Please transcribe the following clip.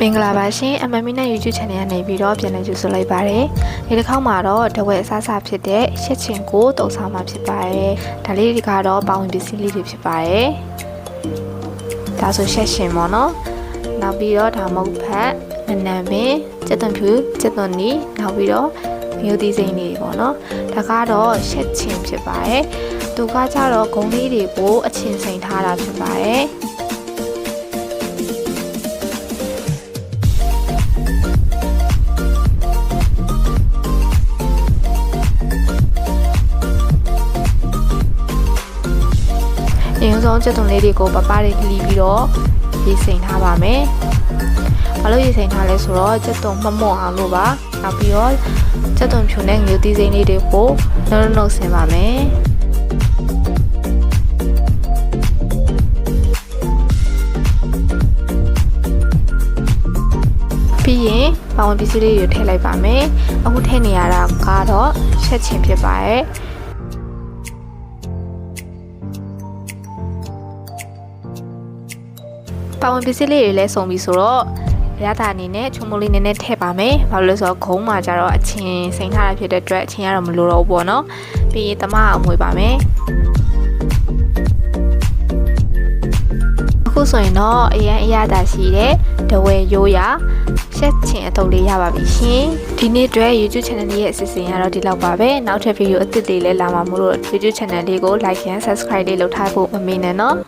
မင်္ဂလာပါရှင် MMB နဲ့ YouTube Channel ကနေပြီးတော့ပြန်လည်ကြိုဆိုလိုက်ပါတယ်ဒီတစ်ခေါက်မှာတော့တဝက်အစားအစာဖြစ်တဲ့ရှစ်ချင်ကိုတုံဆောင်မှာဖြစ်ပါတယ်ဒါလေးတွေကတော့ပေါဝင်ပစ္စည်းလေးတွေဖြစ်ပါတယ်ဒါဆိုရှက်ရှင်ပေါ့နော်နောက်ပြီးတော့ဒါမုတ်ဖက်နနံပင်စက်သွန်ဖြူစက်သွန်နီနောက်ပြီးတော့ မျိုးသီးစိမ်းလေးတွေပေါ့နော်ဒါကတော့ရှက်ချင်ဖြစ်ပါတယ်သူကကြတော့ဂုံလေးတွေကိုအချင်းစိန်ထားတာဖြစ်ပါတယ်အရင်ဆုံးချက်သွန်လေးတွေကိုပပတွေလှီပြီးတော့ရေစိမ်ထားပါမယ်။ ဘာလို့ရေစိမ်ထားလဲဆိုတော့ချက်သွန်မမော့အောင်လို့ပါ။နောက်ပြီးတော့ချက်သွန်ဖြူနဲ့ငရုတ်သီးစိမ်းလေးတွေကိုနှုတ်နှုတ်ဆင်ပါမယ်။ပြီးရင်ပါဝင်ပစ္စည်းလေးတွေထည့်လိုက်ပါမယ်။အခုထည့်နေရတာကတော့ချက်ချင်းဖြစ်ပါရဲ့။ပါဝင်ပစ္စည်းလေးတွေလည်းစုံပြီဆိုတော့ ရတာအနေနဲ့ချုံမိုးလေးနည်းနည်းထည့်ပါမယ်။ဘာလို့လဲဆိုတော့ဂုံးမှာကျတော့အချင်းစိန်ထားတာဖြစ်တဲ့အတွက်အချင်းကတော့မလိုတော့ဘူးပေါ့နော်။ပြီးရင်တမအောင်မွေပါမယ်။အခုဆိုရင်တော့အရန်အရသာရှိတဲ့ဒဝဲရိုးရရှက်ချင်အတုပ်လေးရပါပြီရှင်။ဒီနေ့အတွက် YouTube channel လေးရဲ့အစီအစဉ်ကတော့ဒီလောက်ပါပဲ။နောက်ထပ်ဗီဒီယိုအသစ်တွေလည်းလာမှာမို့လို့ YouTube channel လေးကို like and subscribe လေးလုပ်ထားဖို့မမေ့နဲ့နော်။